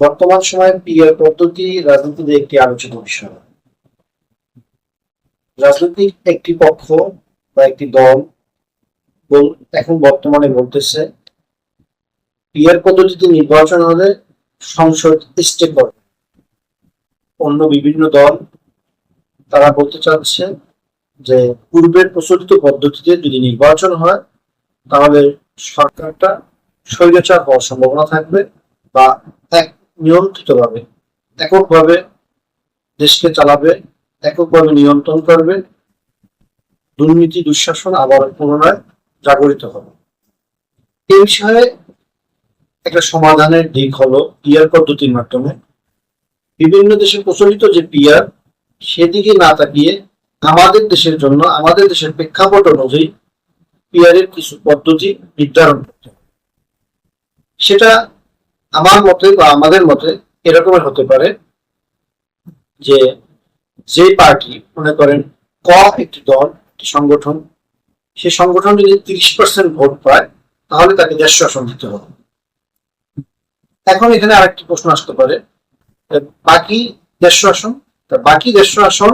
বর্তমান সময়ে পিয়ার পদ্ধতি রাজনীতিতে একটি আলোচিত বিষয়। রাজনৈতিক একটি পক্ষ বা একটি দল এখন বর্তমানে বলতেছে পিয়ার পদ্ধতিতে নির্বাচন হলে সংসদ স্টে করে অন্য বিভিন্ন দল, তারা বলতে চাচ্ছে যে পূর্বের প্রচলিত পদ্ধতিতে যদি নির্বাচন হয়, তাহলে সরকারটা স্বৈরাচার হওয়ার সম্ভাবনা থাকবে বা এক নিয়ন্ত্রিতভাবে, এককভাবে দেশকে চালাবে, এককভাবে নিয়ন্ত্রণ করবে, দুর্নীতি, দুঃশাসন আবার পুনরায় জাগরিত হবে। এই বিষয়ে একটা সমাধানের দিক হলো পিয়ার পদ্ধতির মাধ্যমে। বিভিন্ন দেশে প্রচলিত যে পিয়ার সেদিকে না তাকিয়ে আমাদের দেশের জন্য, আমাদের দেশের প্রেক্ষাপট অনুযায়ী পিয়ারের কিছু পদ্ধতি নির্ধারণ করতে সেটা আমার মতে বা আমাদের মতে এরকমের হতে পারে যে যে পার্টি মনে করেন ক একটি দল, একটি সংগঠন, সে সংগঠন যদি তিরিশ পার্সেন্ট ভোট পায়, তাহলে তাকে দেড়শো আসন দিতে হবে। এখন এখানে আরেকটি প্রশ্ন আসতে পারে বাকি দেড়শো আসন, তা বাকি দেড়শো আসন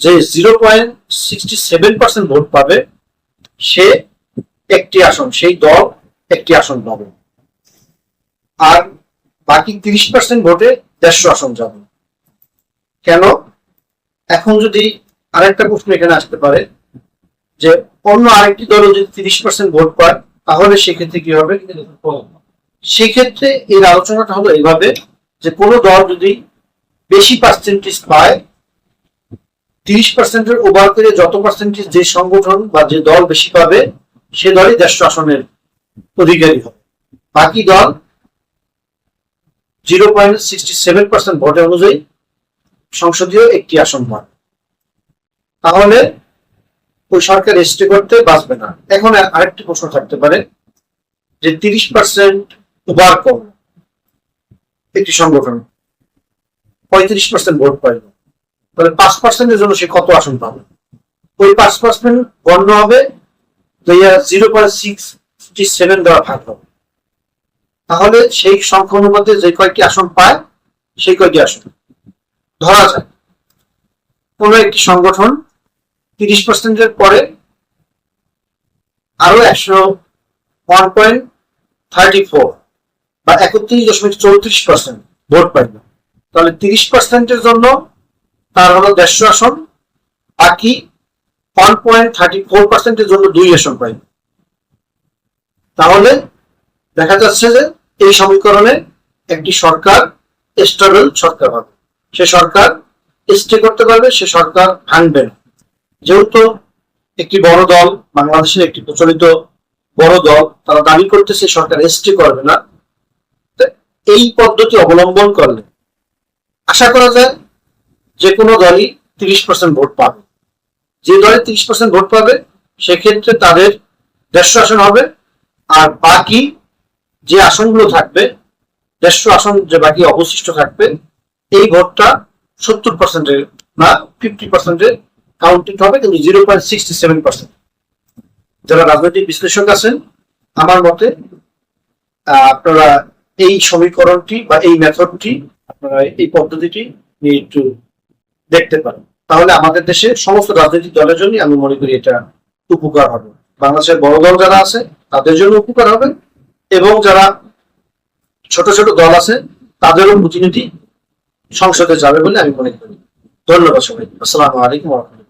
যে zero point sixty seven percent vote পাবে সে একটি আসন, সেই দল একটি আসন পাবে। আর বাকি তিরিশ পার্সেন্ট ভোটে দেড়শো আসন যাবে। কেন? এখন যদি আরেকটা প্রশ্ন এখানে আসতে পারে, যে অন্য আরেকটি দলও যদি তিরিশ পার্সেন্ট ভোট পায়, তাহলে সেক্ষেত্রে কি হবে? সেক্ষেত্রে এর আলোচনাটা হলো এইভাবে যে কোনো দল যদি বেশি পার্সেন্টেজ পায় তিরিশ পার্সেন্টের ওভার করে যত পার্সেন্টেজ যে সংগঠন বা যে দল বেশি পাবে, সে দলই দেড়শো আসনের অধিকারী হবে। বাকি দল zero point sixty seven percent ভোটে অনুযায়ী সংসদীয় একটি আসন পায় তাহলে ওই সরকার রেজিস্ট্রি করতে বাঁচবে না। এখন আরেকটি প্রশ্ন থাকতে পারে যে তিরিশ পার্সেন্ট ওভার কম একটি সংগঠন, পঁয়ত্রিশ পার্সেন্ট ভোট পাইল। তাহলে পাঁচ পার্সেন্টের জন্য সে কত আসন পাবে? ওই পাঁচ পার্সেন্ট গণ্য হবে জিরো পয়েন্ট সিক্সটি সেভেন দেওয়া ভাগ হবে। তাহলে সেই সংখ্যা অনুপাতে যে কয়েকটি আসন পায়, সেই কয়েকটি আসন। ধরা যায় কোন একটি সংগঠন তিরিশ পার্সেন্টের পরে আরও একশো ওয়ান পয়েন্ট থার্টি ফোর বা একত্রিশ দশমিক চৌত্রিশ পার্সেন্ট ভোট পাইল। তাহলে তিরিশ পার্সেন্টের জন্য তার হলো দেড়শো আসন, বাকি ওয়ান পয়েন্ট থার্টি ফোর পার্সেন্টের জন্য দুই আসন পাইল তাহলে দেখা যাচ্ছে যে এই সমীকরণে একটি সরকার স্টেবল সরকার হবে। সে সরকার স্টে করতে পারবে, সে সরকার ভাঙবে না। যেহেতু একটি বড় দল, বাংলাদেশের একটি প্রচলিত বড় দল, তারা দাবি করতেছে সরকার স্টে করবে না। এই পদ্ধতি অবলম্বন করলে আশা করা যায় যে কোনো দলই তিরিশ পার্সেন্ট ভোট পাবে। যে দলে তিরিশ পার্সেন্ট ভোট পাবে, সেক্ষেত্রে তাদের দেড়শো আসন হবে, আর বাকি যে আসনগুলো থাকবে, দেড়শো আসন যে বাকি অবশিষ্ট থাকবে, এই ভোটটা সত্তর পার্সেন্টের না ফিফটি পার্সেন্টের কাউন্টিং হবে, কিন্তু zero point sixty seven percent যারা রাজনৈতিক বিশ্লেষক আছেন, আমার মতে আপনারা এই সমীকরণটি বা এই মেথডটি আপনারা এই পদ্ধতিটি নিয়ে একটু দেখতে পারেন। তাহলে আমাদের দেশে সমস্ত রাজনৈতিক দলের জন্যই আমি মনে করি এটা উপকার হবে। বাংলাদেশের বড় দল যারা আছে, তাদের জন্য উপকার হবে এবং যারা ছোট ছোট দল আছে, তাদেরও প্রতিনিধি সংসদে যাবে বলে আমি মনে করি। ধন্যবাদ সবাই আসসালামু আলাইকুম রাহমাতুল্লাহ।